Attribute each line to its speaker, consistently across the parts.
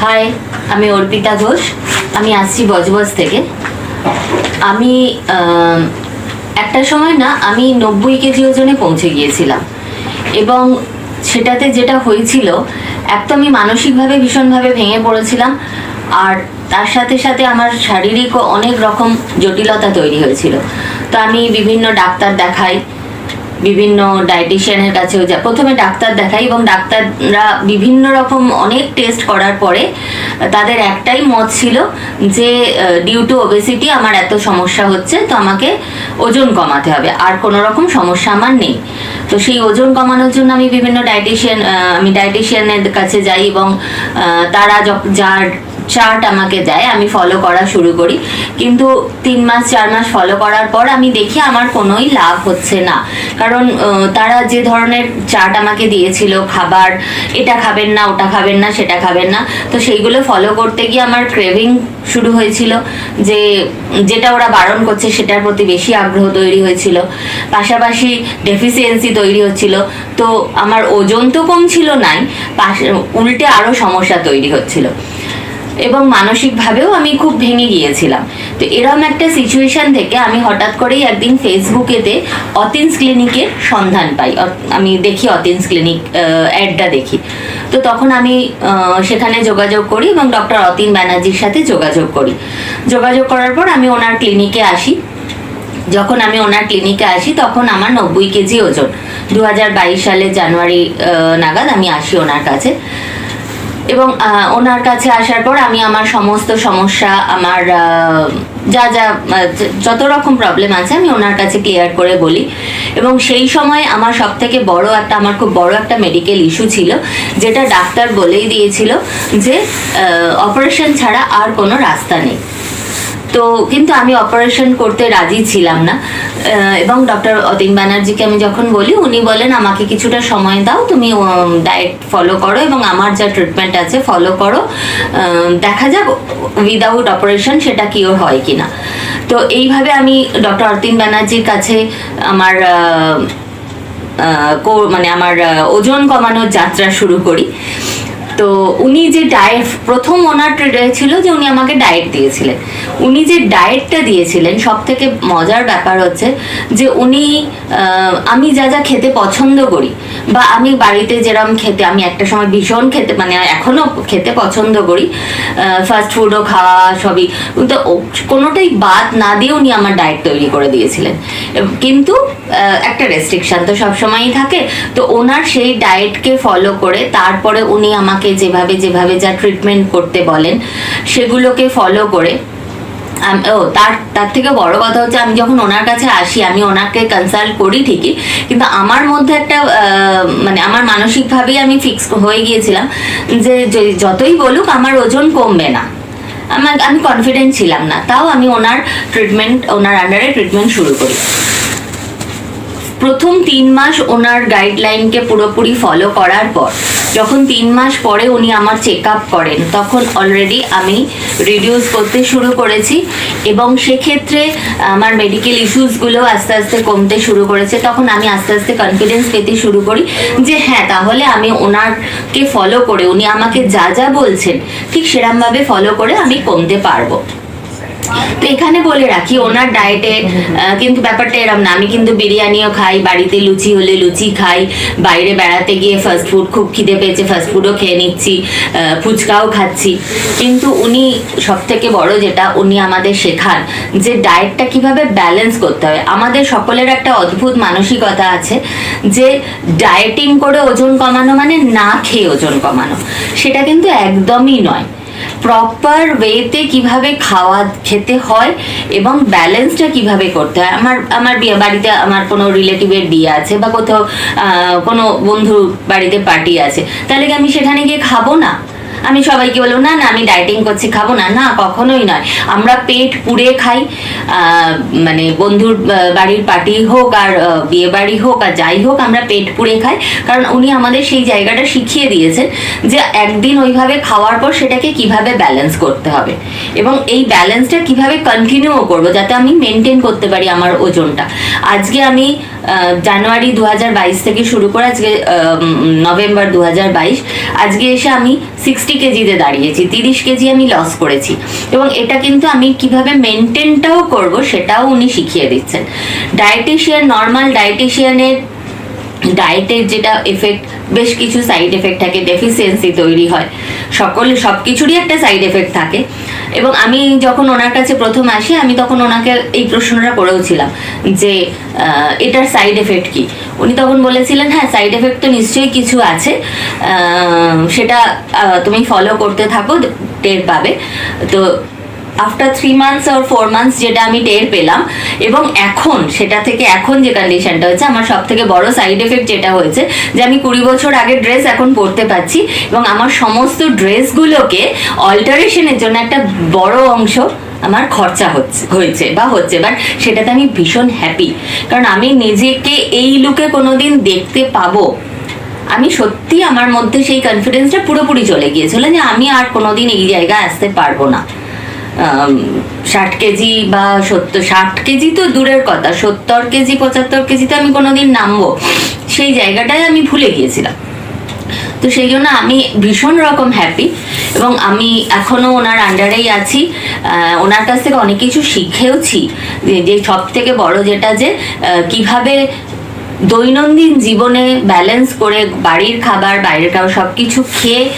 Speaker 1: High, আমি অর্পিতা ঘোষ। আমি আসছি বজবজ থেকে। আমি একটা সময় না, আমি নব্বই কেজি ওজনে পৌঁছে গিয়েছিলাম। এবং সেটাতে যেটা হয়েছিল এক তো আমি মানসিকভাবে ভীষণভাবে ভেঙে পড়েছিলাম। আর তার সাথে সাথে আমার শারীরিকও অনেক রকম জটিলতা তৈরি হয়েছিল। তো আমি বিভিন্ন ডাক্তার দেখাই বিভিন্ন ডায়েটিশিয়ানের কাছেও যা প্রথমে ডাক্তার দেখাই এবং ডাক্তাররা বিভিন্ন রকম অনেক টেস্ট করার পরে, তাদের একটাই মত ছিল যে ডিউ টু ওবেসিটি আমার এত সমস্যা হচ্ছে, তো আমাকে ওজন কমাতে হবে। আর কোনো রকম সমস্যা আমার নেই। তো সেই ওজন কমানোর জন্য আমি বিভিন্ন ডায়েটিশিয়ান আমি ডায়েটিশিয়ানের কাছে যাই এবং তারা যার চার্ট আমাকে দেয়, আমি ফলো করা শুরু করি। কিন্তু তিন মাস, চার মাস ফলো করার পর আমি দেখি আমার কোনোই লাভ হচ্ছে না। কারণ আহ, তারা যে ধরনের চার্ট আমাকে দিয়েছিল খাবার এটা খাবেন না ওটা খাবেন না সেটা খাবেন না তো সেইগুলো ফলো করতে গিয়ে আমার ক্রেভিং শুরু হয়েছিল যে যেটা ওরা বারণ করছে সেটার প্রতি বেশি আগ্রহ তৈরি হয়েছিল। পাশাপাশি ডেফিসিয়েন্সি তৈরি হচ্ছিল তো আমার ওজন তো কম ছিল নাই উল্টে আরও সমস্যা তৈরি হচ্ছিল। এবং মানসিকভাবেও আমি খুব ভেঙে গিয়েছিলাম। তো এরম একটা সিচুয়েশন থেকে আমি হঠাৎ করেই একদিন ফেসবুকেতে অতিন্স ক্লিনিকের সন্ধান পাই। আমি দেখি অতিন্স ক্লিনিক অ্যাডটা দেখি। তো তখন আমি সেখানে যোগাযোগ করি এবং ডক্টর অতীন ব্যানার্জির সাথে যোগাযোগ করি। যোগাযোগ করার পর আমি ওনার ক্লিনিকে আসি। যখন আমি ওনার ক্লিনিকে আসি, তখন আমার নব্বই কেজি ওজন। দু হাজার বাইশ সালের জানুয়ারি নাগাদ আমি আসি ওনার কাছে। এবং ওনার কাছে আসার পর আমি আমার সমস্ত সমস্যা, আমার যা যা যত রকম প্রবলেম আছে আমি ওনার কাছে ক্লিয়ার করে বলি। এবং সেই সময় আমার সব থেকে বড় একটা, আমার খুব বড় একটা মেডিকেল ইস্যু ছিল, যেটা ডাক্তার বলেই দিয়েছিল যে অপারেশন ছাড়া আর কোনো রাস্তা নেই। তো কিন্তু আমি অপারেশন করতে রাজি ছিলাম না। এবং ডক্টর অতীন ব্যানার্জিকে আমি যখন বলি, উনি বলেন, আমাকে কিছুটা সময় দাও, তুমি ডায়েট ফলো করো এবং আমার যা ট্রিটমেন্ট আছে ফলো করো। দেখা যাক উইদাউট অপারেশন সেটা কিওর হয় কিনা। তো এইভাবে আমি ডক্টর অতীন ব্যানার্জির কাছে আমার কো- মানে আমার ওজন কমানোর যাত্রা শুরু করি। তো উনি যে ডায়েট প্রথম ওনার ছিল যে উনি আমাকে ডায়েট দিয়েছিলেন। উনি যে ডায়েটটা দিয়েছিলেন সব থেকে মজার ব্যাপার হচ্ছে যে উনি আমি যা যা খেতে পছন্দ করি বা আমি বাড়িতে যেরকম খেতে, আমি একটা সময় ভীষণ খেতে মানে এখনও খেতে পছন্দ করি ফাস্ট ফুডও খাওয়া সবই। ও- কোনোটাই বাদ না দিয়ে উনি আমার ডায়েট তৈরি করে দিয়েছিলেন। কিন্তু একটা রেস্ট্রিকশন তো সবসময়ই থাকে। তো ওনার সেই ডায়েটকে ফলো করে তারপরে উনি আমাকে যেভাবে যেভাবে যা ট্রিটমেন্ট করতে বলেন, সেগুলোকে ফলো করে ও, তার তার থেকে বড় কথা হচ্ছে আমি যখন ওনার কাছে আসি, আমি ওনাকে কনসাল্ট করি ঠিকই, কিন্তু আমার মধ্যে একটা মানে আমার মানসিকভাবেই আমি ফিক্স হয়ে গিয়েছিলাম যে- যতই বলুক আমার ওজন কমবে না। আমার আমি কনফিডেন্ট ছিলাম না, তাও আমি ওনার ট্রিটমেন্ট ওনার আন্ডারে ট্রিটমেন্ট শুরু করি। প্রথম তিন মাস ওনার গাইডলাইনকে পুরোপুরি ফলো করার পর যখন তিন মাস পরে উনি আমার চেক আপ করেন, তখন অলরেডি আমি রিডিউস করতে শুরু করেছি এবং সেক্ষেত্রে আমার মেডিকেল ইস্যুসগুলো আস্তে আস্তে কমতে শুরু করেছে। তখন আমি আস্তে আস্তে কনফিডেন্স পেতে শুরু করি যে হ্যাঁ তাহলে আমি ওনারকে ফলো করে, উনি আমাকে যা যা বলছেন, ঠিক সেরমভাবে ফলো করে আমি কমতে পারব। তো এখানে বলে রাখি, ওনার ডায়েটে কিন্তু ব্যাপারটা এরম না। আমি কিন্তু বিরিয়ানিও খাই, বাড়িতে লুচি হলে লুচি খাই, বাইরে বেড়াতে গিয়ে ফাস্ট ফুড খুব খিদে পেয়েছে ফাস্ট ফুডও খেয়ে নিচ্ছি ফুচকাও খাচ্ছি। কিন্তু উনি সব থেকে বড় যেটা উনি আমাদের শেখান, যে ডায়েটটা কীভাবে ব্যালেন্স করতে হয়। আমাদের সকলের একটা অদ্ভুত মানসিকতা আছে, যে ডায়েটিং করে ওজন কমানো মানে না খেয়ে ওজন কমানো। সেটা কিন্তু একদমই নয়। প্রপার ওয়েতে কীভাবে খাওয়া, খেতে হয় এবং ব্যালেন্সটা কীভাবে করতে হয়। আমার আমার বিয়ে, বাড়িতে আমার কোনো রিলেটিভের বিয়ে আছে বা কোথাও কোনো বন্ধু বাড়িতে পার্টি আছে, তাহলে কি আমি সেখানে গিয়ে খাব না? আমি সবাইকে বলব, না না, আমি ডায়েটিং করছি, খাব না। না, কখনোই নয়। আমরা পেট পুড়ে খাই মানে বন্ধুর বাড়ির পার্টি হোক আর বিয়ে বাড়ি হোক আর যাই হোক, আমরা পেট পুড়ে খাই। কারণ উনি আমাদের সেই জায়গাটা শিখিয়ে দিয়েছেন যে একদিন ওইভাবে খাওয়ার পর সেটাকে কীভাবে ব্যালেন্স করতে হবে। এবং এই ব্যালেন্সটা কীভাবে কন্টিনিউ করব, যাতে আমি মেনটেন করতে পারি আমার ওজনটা। আজকে আমি জানুয়ারি দু হাজার বাইশ থেকে শুরু করে আজকে নভেম্বর দু হাজার বাইশ, আজকে এসে আমি সিক্সটি কেজিতে দাঁড়িয়েছি, তিরিশ কেজি আমি লস করেছি। এবং এটা কিন্তু আমি কীভাবে মেনটেনটাও করব সেটাও উনি শিখিয়ে দিচ্ছেন। ডায়েটিশিয়ান নর্মাল ডায়েটিশিয়ানের ডায়েটের যেটা এফেক্ট বেশ কিছু সাইড এফেক্ট থাকে ডেফিসিয়েন্সি তৈরি হয়। সকল, সব কিছুরই একটা সাইড এফেক্ট থাকে। এবং আমি যখন ওনার কাছে প্রথম আসি, আমি তখন ওনাকে এই প্রশ্নটা করেওছিলাম যে এটার সাইড এফেক্ট কি? উনি তখন বলেছিলেন হ্যাঁ সাইড এফেক্ট তো নিশ্চয়ই কিছু আছে। সেটা তুমি ফলো করতে থাকো, টের পাবে। তো আফটার থ্রি মান্থস আর ফোর মান্থস যেটা আমি টের পেলাম, এবং এখন, সেটা থেকে এখন যে কন্ডিশনটা হয়েছে আমার সব থেকে বড় সাইড এফেক্ট যেটা হয়েছে, যে আমি কুড়ি বছর আগে ড্রেস এখন পরতে পারছি, এবং আমার সমস্ত ড্রেসগুলোকে অল্টারেশনের জন্য একটা বড় অংশ আমার খরচা হচ্ছে, হয়েছে বা হচ্ছে। বাট সেটাতে আমি ভীষণ হ্যাপি কারণ আমি নিজেকে এই লুকে কোনোদিন দেখতে পাবো। আমি সত্যি আমার মধ্যে সেই কনফিডেন্সটা পুরোপুরি চলে গিয়েছিল যে আমি আর কোনোদিন এই জায়গায় আসতে পারব না। ষাট কেজি বা সত্তর, ষাট কেজি তো দূরের কথা, সত্তর কেজি, পঁচাত্তর কেজিতে আমি কোনোদিন নামবো। সেই জায়গাটায় আমি ভুলে গিয়েছিলাম। তো সেই জন্য আমি ভীষণ রকম হ্যাপি এবং আমি এখনও ওনার আন্ডারেই আছি। ওনার কাছ থেকে অনেক কিছু শিখেওছি। যে- সব থেকে বড় যেটা যে কীভাবে দৈনন্দিন জীবনে ব্যালেন্স করে বাড়ির খাবার, বাইরের খাবার সব কিছু খেয়ে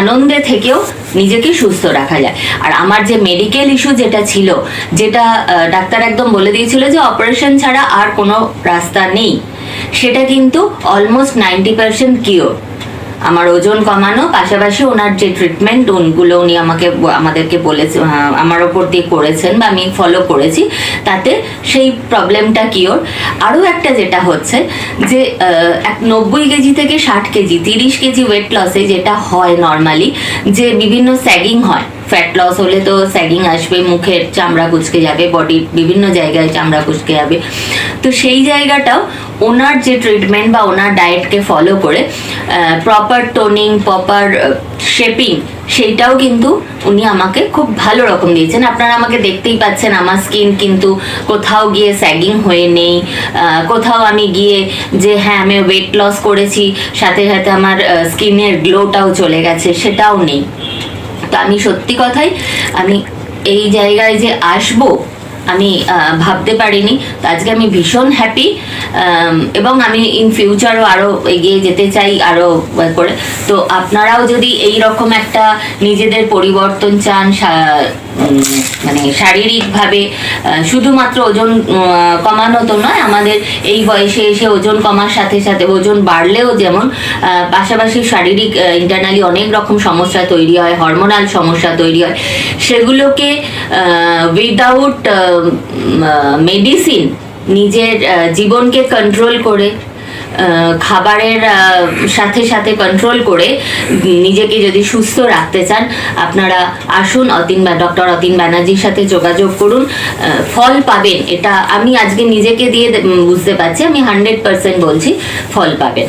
Speaker 1: আনন্দে থেকেও নিজেকে সুস্থ রাখা যায়। আর আমার যে মেডিকেল ইস্যু যেটা ছিল, যেটা ডাক্তার একদম বলে দিয়েছিল যে অপারেশন ছাড়া আর কোনো রাস্তা নেই, সেটা কিন্তু অলমোস্ট নাইনটি পার্সেন্ট কিওর আমার ওজন কমানো, পাশাপাশি ওনার যে ট্রিটমেন্ট ওনগুলো উনি আমাকে আমাদেরকে বলেছে আমার ওপর দিয়ে করেছেন বা আমি ফলো করেছি, তাতে সেই প্রবলেমটা কিওর আরও একটা যেটা হচ্ছে যে এক নব্বই কেজি থেকে ষাট কেজি, তিরিশ কেজি ওয়েট লসে যেটা হয় নর্মালি যে বিভিন্ন স্যাগিং হয় ফ্যাট লস হলে তো স্যাগিং আসবে, মুখের চামড়া কুচকে যাবে বডির বিভিন্ন জায়গায় চামড়া কুচকে যাবে। তো সেই জায়গাটাও ওনার যে ট্রিটমেন্ট বা ওনার ডায়েটকে ফলো করে প্রপার টোনিং প্রপার শেপিং সেইটাও কিন্তু উনি আমাকে খুব ভালো রকম দিয়েছেন। আপনারা আমাকে দেখতেই পাচ্ছেন, আমার স্কিন কিন্তু কোথাও গিয়ে স্যাগিং হয়ে নেই। কোথাও আমি গিয়ে যে হ্যাঁ আমি ওয়েট লস করেছি, সাথে সাথে আমার স্কিনের গ্লোটাও চলে গেছে, সেটাও নেই। তো আমি সত্যি কথাই আমি এই জায়গায় যে আসব আমি ভাবতে পারিনি। তো আজকে আমি ভীষণ হ্যাপি এবং আমি ইন ফিউচারও আরও এগিয়ে যেতে চাই আরও করে। তো আপনারাও যদি এই রকম একটা নিজেদের পরিবর্তন চান মানে শারীরিকভাবে শুধুমাত্র ওজন কমানো তো নয়, আমাদের এই বয়সে এসে ওজন কমার সাথে সাথে ওজন বাড়লেও যেমন পাশাপাশি শারীরিক ইন্টারনালি অনেক রকম সমস্যা তৈরি হয় হরমোনাল সমস্যা তৈরি হয়, সেগুলোকে উইদাউট মেডিসিন নিজের জীবনকে কন্ট্রোল করে খাবারের সাথে সাথে কন্ট্রোল করে নিজেকে যদি সুস্থ রাখতে চান, আপনারা আসুন অতীন ডক্টর অতীন ব্যানার্জির সাথে যোগাযোগ করুন। ফল পাবেন, এটা আমি আজকে নিজেকে দিয়ে বুঝতে পারছি, আমি হান্ড্রেড পার্সেন্ট বলছি, ফল পাবেন।